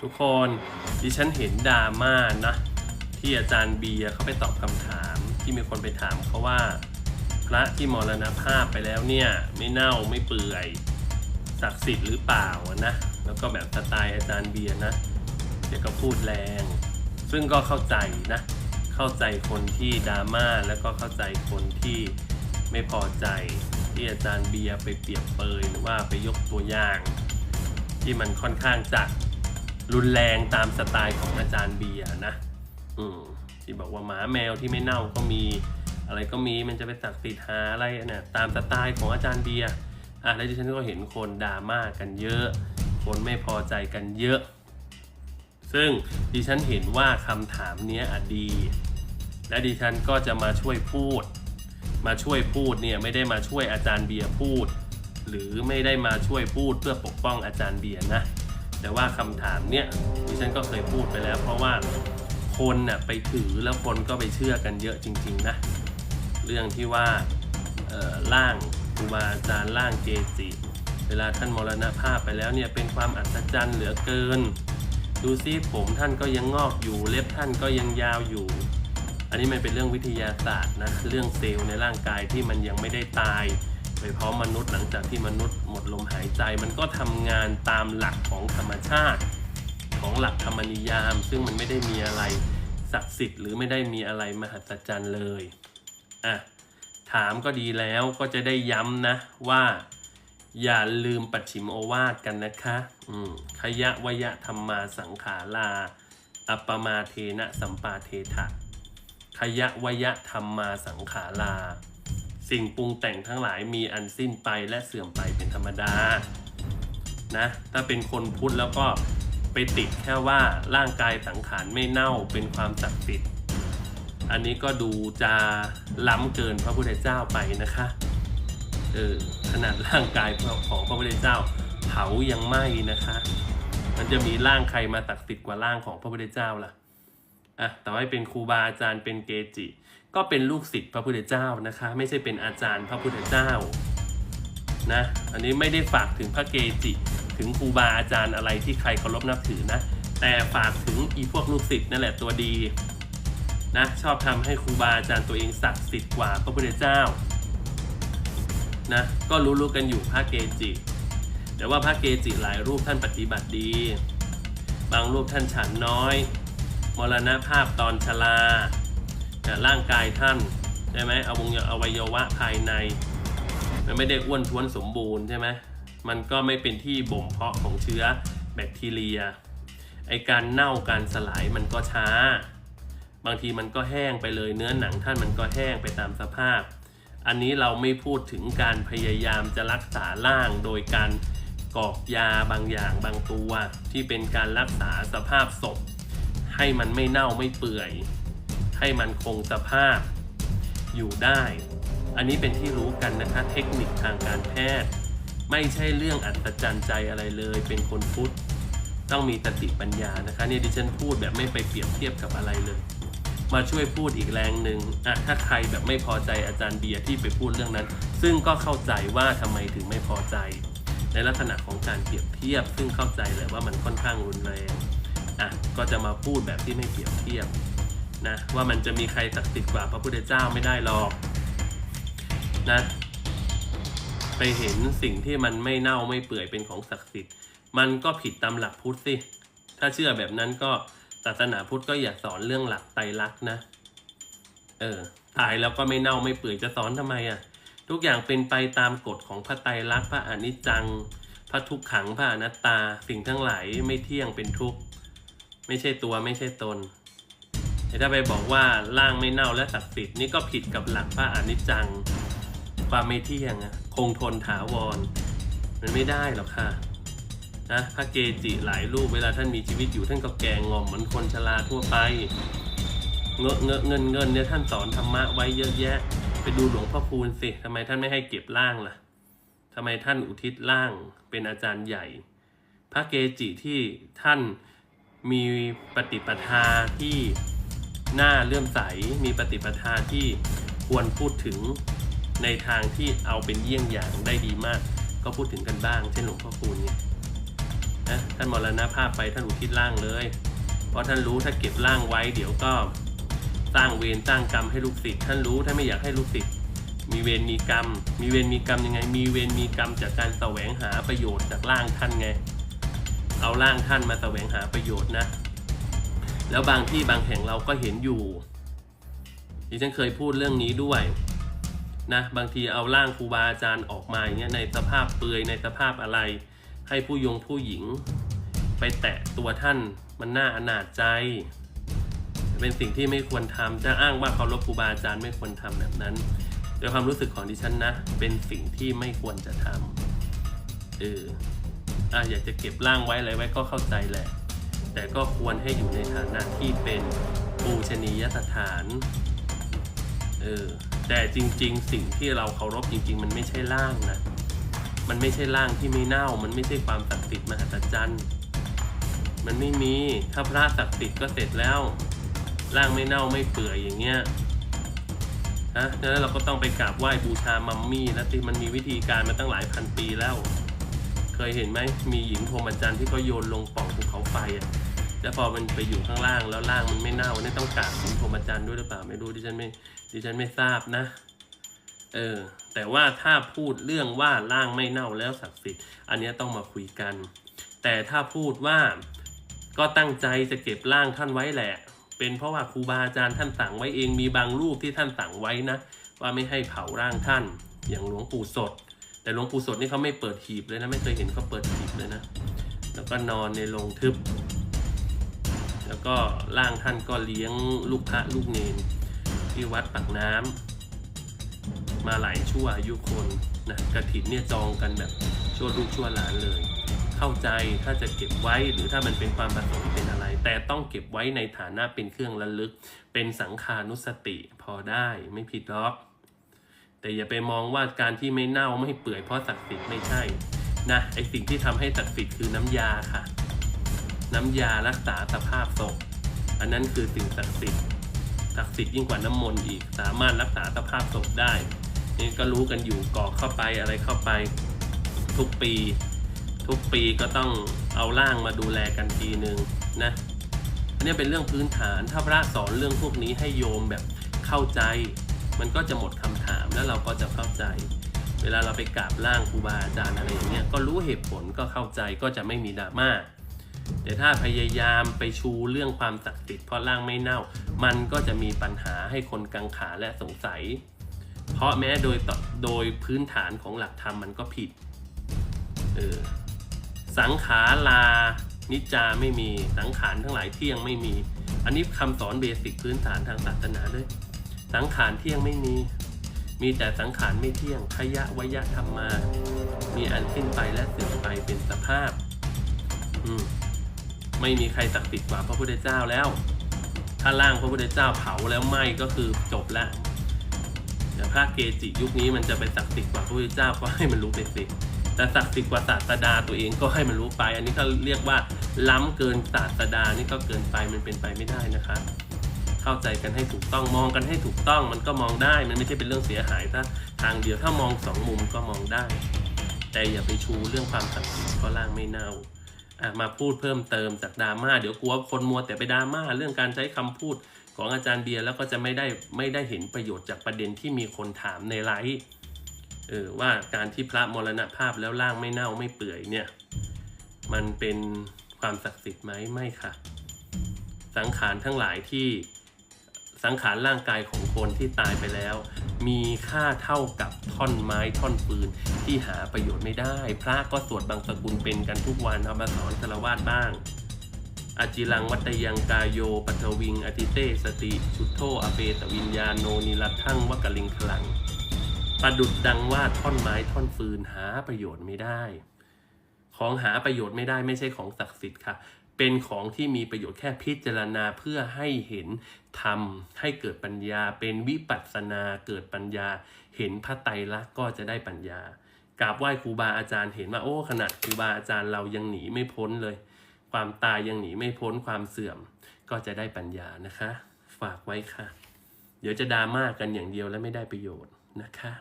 ทุกคนดิฉันเห็นดราม่านะ ที่อาจารย์เบียร์เขาไปตอบคำถามที่มีคนไปถามเขาว่า พระที่มรณภาพไปแล้วเนี่ย ไม่เน่าไม่เปื่อยศักดิ์สิทธิ์หรือเปล่านะ แล้วก็แบบสไตล์อาจารย์เบียร์นะเดี๋ยวก็พูดแรง ซึ่งก็เข้าใจนะ เข้าใจคนที่ดราม่าแล้วก็เข้าใจคนที่ไม่พอใจที่อาจารย์เบียร์ไปเปรียบเปยหรือว่าไปยกตัวอย่าง ที่มันค่อนข้างจะ รุนแรงตามสไตล์ของอาจารย์เบียร์นะ อืมที่บอกว่าหมาแมวที่ไม่เน่าก็มี อะไรก็มีมันจะไปศักดิ์สิทธิ์หาอะไรเนี่ยตามสไตล์ของอาจารย์เบียร์อะแล้วดิฉันก็เห็นคนดราม่ากันเยอะ คนไม่พอใจกันเยอะ ซึ่งดิฉันเห็นว่าคำถามเนี้ยอะดี และดิฉันก็จะมาช่วยพูด มาช่วยพูดเนี่ยไม่ได้มาช่วยอาจารย์เบียร์พูด หรือไม่ได้มาช่วยพูดเพื่อปกป้องอาจารย์เบียร์นะ แต่ว่าคำถามเนี่ยดิฉันก็เคยพูดไปแล้ว เพราะว่าคนน่ะไปถือแล้วคนก็ไปเชื่อกันเยอะจริง ๆนะเรื่องที่ว่าร่างครูบาอาจารย์ร่างเกจิเวลาท่านมรณภาพไปแล้วเนี่ยเป็นความอัศจรรย์เหลือเกิน ดูซิผมท่านก็ยังงอกอยู่เล็บท่านก็ยังยาวอยู่ อันนี้มันเป็นเรื่องวิทยาศาสตร์นะเรื่องเซลล์ในร่างกายที่มันยังไม่ได้ตาย ไปพร้อมมนุษย์หลังจากที่มนุษย์หมดลมหายใจ มันก็ทำงานตามหลักของธรรมชาติ ของหลักธรรมนิยาม ซึ่งมันไม่ได้มีอะไรศักดิ์สิทธิ์หรือไม่ได้มีอะไรมหัศจรรย์เลยอะถามก็ดีแล้วก็จะได้ย้ำนะว่า อย่าลืมปัจฉิมโอวาทกันนะคะอืมขยะวยะธรรมาสังขารา อัปปมาเทนะสัมปาเทถะขยะวยะธรรมาสังขารา สิ่งปรุงแต่งทั้งหลายมีอันสิ้นไปและเสื่อมไปเป็นธรรมดานะถ้าเป็นคนพุทธแล้วก็ไปติดแค่ว่าร่างกายสังขารไม่เน่าเป็นความศักดิ์สิทธิ์อันนี้ก็ดูจะล้ำเกินพระพุทธเจ้าไปนะคะเออขนาดร่างกายของพระพุทธเจ้าเผายังไหม้นะคะ มันจะมีร่างใครมาศักดิ์สิทธิ์กว่าร่างของพระพุทธเจ้าล่ะอะแต่อให้เป็นครูบาอาจารย์เป็นเกจิ ก็เป็นลูกศิษย์พระพุทธเจ้านะคะ ไม่ใช่เป็นอาจารย์พระพุทธเจ้านะอันนี้ไม่ได้ฝากถึงพระเกจิ ถึงครูบาอาจารย์อะไรที่ใครเคารพนับถือนะ แต่ฝากถึงอีพวกลูกศิษย์นั่นแหละตัวดีนะชอบทำให้ครูบาอาจารย์ตัวเองศักดิ์สิทธิ์กว่าพระพุทธเจ้านะก็รู้ๆกันอยู่พระเกจิ แต่ว่าพระเกจิหลายรูปท่านปฏิบัติดี บางรูปท่านฉันน้อย มรณภาพตอนชรา ร่างกายท่านใช่ไหมเอาวังอวัยวะภายใน มันไม่ได้อ้วนท้วนสมบูรณ์ใช่ไหมมันก็ไม่เป็นที่บ่มเพาะของเชื้อแบคทีเรีย ไอการเน่าการสลายมันก็ช้า บางทีมันก็แห้งไปเลยเนื้อหนังท่านมันก็แห้งไปตามสภาพ อันนี้เราไม่พูดถึงการพยายามจะรักษาร่างโดยการกอกยาบางอย่างบางตัว ที่เป็นการรักษาสภาพศพ ให้มันไม่เน่าไม่เปื่อย ให้มันคงสภาพอยู่ได้ อันนี้เป็นที่รู้กันนะคะเทคนิคทางการแพทย์ ไม่ใช่เรื่องอัศจรรย์ใจอะไรเลย เป็นคนพุทธต้องมีสติปัญญานะคะเนี่ยดิฉันพูดแบบไม่ไปเปรียบเทียบกับอะไรเลย มาช่วยพูดอีกแรงหนึ่งอะถ้าใครแบบไม่พอใจอาจารย์เบียร์ที่ไปพูดเรื่องนั้น ซึ่งก็เข้าใจว่าทำไมถึงไม่พอใจ ในลักษณะของการเปรียบเทียบ ซึ่งเข้าใจเลยว่ามันค่อนข้างรุนแรงอะก็จะมาพูดแบบที่ไม่เปรียบเทียบ นะว่ามันจะมีใครศักดิ์สิทธิ์กว่าพระพุทธเจ้าไม่ได้หรอกนะไปเห็นสิ่งที่มันไม่เน่าไม่เปื่อยเป็นของศักดิ์สิทธิ์ มันก็ผิดตามหลักพุทธสิ ถ้าเชื่อแบบนั้นก็ศาสนาพุทธก็อย่าสอนเรื่องหลักไตรลักษณ์นะ เออตายแล้วก็ไม่เน่าไม่เปื่อยจะสอนทำไมอะ่ะ ทุกอย่างเป็นไปตามกฎของพระไตรลักษณ์พระอนิจจัง พระทุกขังพระอนัตตา สิ่งทั้งหลายไม่เที่ยงเป็นทุกข์ ไม่ใช่ตัวไม่ใช่ตน ถ้าไปบอกว่าร่างไม่เน่าและศักดิ์สิทธิ์นี่ก็ผิดกับหลักพระอนิจจัง ความไม่เที่ยงอะคงทนถาวร มันไม่ได้หรอกค่ะนะพระเกจิหลายรูปเวลาท่านมีชีวิตอยู่ท่านก็แกงงอมเหมือนคนชราทั่วไป เงอะเงอะเงินเงินเนี่ยท่านสอนธรรมะไว้เยอะแยะ ไปดูหลวงพ่อคูณสิทำไมท่านไม่ให้เก็บร่างล่ะทำไมท่านอุทิศร่างเป็นอาจารย์ใหญ่ พระเกจิที่ท่านมีปฏิปทาที่ น่าเลื่อมใสมีปฏิปทาที่ควรพูดถึงในทางที่เอาเป็นเยี่ยงอย่างได้ดีมาก ก็พูดถึงกันบ้าง เช่นหลวงพ่อคูณเนี่ยนะท่านมรณภาพไปท่านอุทิศร่างเลย เพราะท่านรู้ถ้าเก็บร่างไว้ เดี๋ยวก็สร้างเวรสร้างกรรมให้ลูกศิษย์ท่านรู้ถ้านไม่อยากให้ลูกศิษย์มีเวรมีกรรม มีเวรมีกรรมยังไง มีเวรมีกรรมจากการแสวงหาประโยชน์จากร่างท่านไง เอาร่างท่านมาแสวงหาประโยชน์นะ แล้วบางที่บางแห่งเราก็เห็นอยู่ดิฉันเคยพูดเรื่องนี้ด้วยนะบางทีเอาร่างครูบาอาจารย์ออกมาอย่างเงี้ยในสภาพเปลือยในสภาพอะไร ให้ผู้ยงผู้หญิง ไปแตะตัวท่านมันน่าอนาจใจ เป็นสิ่งที่ไม่ควรทำจะอ้างว่าเคารพครูบาอาจารย์ไม่ควรทำแบบนั้นโดยความรู้สึกของดิฉันนะ เป็นสิ่งที่ไม่ควรจะทำเอออะอยากจะเก็บร่างไว้อะไรไว้ก็เข้าใจแหละ แต่ก็ควรให้อยู่ในฐานะที่เป็นปูชนียสถานเออแต่จริง ๆ สิ่งที่เราเคารพจริง ๆ มันไม่ใช่ร่างนะมันไม่ใช่ร่างที่ไม่เน่า มันไม่ใช่ความศักดิ์สิทธิ์มหัศจรรย์มันไม่มีถ้าพระศักดิ์สิทธิ์ก็เสร็จแล้วร่างไม่เน่าไม่เปื่อยอย่างเงี้ยฮะดังนั้นเราก็ต้องไปกราบไหว้บูชามัมมี่แล้วสิมันมีวิธีการมาตั้งหลายพันปีแล้ว เคยเห็นไหมมีหญิงพรหมจรรย์ที่เขาโยนลงป่องภูเขาไฟอะแล้วพอมันไปอยู่ข้างล่างแล้วล่างมันไม่เน่าเนี่ยต้องกราบหญิงพรหมจรรย์ด้วยหรือเปล่าไม่รู้ดิฉันไม่ดิฉันไม่ทราบนะเออแต่ว่าถ้าพูดเรื่องว่าร่างไม่เน่าแล้วศักดิ์สิทธิ์อันนี้ต้องมาคุยกัน แต่ถ้าพูดว่าก็ตั้งใจจะเก็บร่างท่านไว้แหละ เป็นเพราะว่าครูบาอาจารย์ท่านสั่งไว้เองมีบางรูปที่ท่านสั่งไว้นะ ว่าไม่ให้เผาร่างท่าน อย่างหลวงปู่สด แต่หลวงปู่สดนี่เขาไม่เปิดหีบเลยนะ ไม่เคยเห็นเขาเปิดหีบเลยนะ แล้วก็นอนในโรงทึบ แล้วก็ร่างท่านก็เลี้ยงลูกพระลูกเนนที่วัดปากน้ำมาหลายชั่วอายุคนนะกระถินเนี่ยจองกันแบบชั่วลูกชั่วหลานเลย เข้าใจถ้าจะเก็บไว้หรือถ้ามันเป็นความประสงค์เป็นอะไร แต่ต้องเก็บไว้ในฐานะเป็นเครื่องระลึก เป็นสังขานุสติพอได้ไม่ผิดหรอก แต่อย่าไปมองว่าการที่ไม่เน่าไม่เปื่อยเพราะศักดิ์สิทธิ์ไม่ใช่นะไอสิ่งที่ทำให้ศักดิ์สิทธิ์คือน้ำยาค่ะ น้ำยารักษาสภาพศพอันนั้นคือสิ่งศักดิ์สิทธิ์ศักดิ์สิทธิ์ยิ่งกว่าน้ำมนต์อีก สามารถรักษาสภาพศพได้นี่ก็รู้กันอยู่กอกเข้าไปอะไรเข้าไปทุกปี ทุกปีก็ต้องเอาร่างมาดูแลกันทีหนึ่งนะอันนี้เป็นเรื่องพื้นฐานถ้าพระสอนเรื่องพวกนี้ให้โยมแบบเข้าใจ มันก็จะหมดคำ แล้วเราก็จะเข้าใจ เวลาเราไปกราบร่างครูบาอาจารย์อะไรอย่างเงี้ยก็รู้เหตุผลก็เข้าใจก็จะไม่มีดราม่าแต่ถ้าพยายามไปชูเรื่องความศักดิ์สิทธิ์เพราะร่างไม่เน่า มันก็จะมีปัญหาให้คนกังขาและสงสัย เพราะแม้โดยโดยพื้นฐานของหลักธรรมมันก็ผิดเออสังขารานิจจาไม่มีสังขารทั้งหลายเที่ยงไม่มี อันนี้คำสอนเบสิกพื้นฐานทางศาสนาเลย สังขารเที่ยงไม่มี มีแต่สังขารไม่เที่ยงขยะวยะธรรมมา มีอันสิ้นไปและเสื่อมไปเป็นสภาพ อืมไม่มีใครศักดิ์สิทธิ์กว่าพระพุทธเจ้าแล้ว ถ้าร่างพระพุทธเจ้าเผาแล้วไหม้ก็คือจบแล้วแต่พระเกจิยุคนี้มันจะไปศักดิ์สิทธิ์กว่าพระพุทธเจ้าก็ให้มันรู้ไปสิแต่ศักดิ์สิทธิ์กว่าศาสดาตัวเองก็ให้มันรู้ไป อันนี้เขาเรียกว่าล้ำเกินศาสดานี่ก็เกินไปมันเป็นไปไม่ได้นะคะ เข้าใจกันให้ถูกต้องมองกันให้ถูกต้องมันก็มองได้ มันไม่ใช่เป็นเรื่องเสียหายถ้าทางเดียวถ้ามองสองมุมก็มองได้ แต่อย่าไปชูเรื่องความศักดิ์สิทธิ์เพราะร่างไม่เน่าอะมาพูดเพิ่มเติมจากดราม่าเดี๋ยวกลัวคนมัวแต่ไปดราม่าเรื่องการใช้คำพูดของอาจารย์เบียร์แล้วก็จะไม่ได้ไม่ได้เห็นประโยชน์จากประเด็นที่มีคนถามในไลฟ์เออว่าการที่พระมรณภาพแล้วร่างไม่เน่าไม่เปื่อยเนี่ย มันเป็นความศักดิ์สิทธิ์ไหมไม่ค่ะ สังขารทั้งหลายที่ สังขารร่างกายของคนที่ตายไปแล้ว มีค่าเท่ากับท่อนไม้ท่อนปืนที่หาประโยชน์ไม่ได้ พระก็สวดบางสกุลเป็นกันทุกวันเอามาสอนฆราวาสบ้างอาจิลังวัตยังกายโยปัทวิงอติเตสติ ชุดโทอเปตวิญญาโนนิรัตทั่งวกลิงคลัง ประดุดดังว่าท่อนไม้ท่อนฟืนหาประโยชน์ไม่ได้ ของหาประโยชน์ไม่ได้ไม่ใช่ของศักดิ์สิทธิ์ค่ะ เป็นของที่มีประโยชน์แค่พิจารณาเพื่อให้เห็นธรรมให้เกิดปัญญา เป็นวิปัสสนาเกิดปัญญา เห็นพระไตรลักษณ์ก็จะได้ปัญญากราบไหว้ครูบาอาจารย์เห็นว่าโอ้ขนาดครูบาอาจารย์เรายังหนีไม่พ้นเลย ความตายยังหนีไม่พ้นความเสื่อมก็จะได้ปัญญานะคะ ฝากไว้ค่ะ เดี๋ยวจะดราม่ากันอย่างเดียวและไม่ได้ประโยชน์นะคะ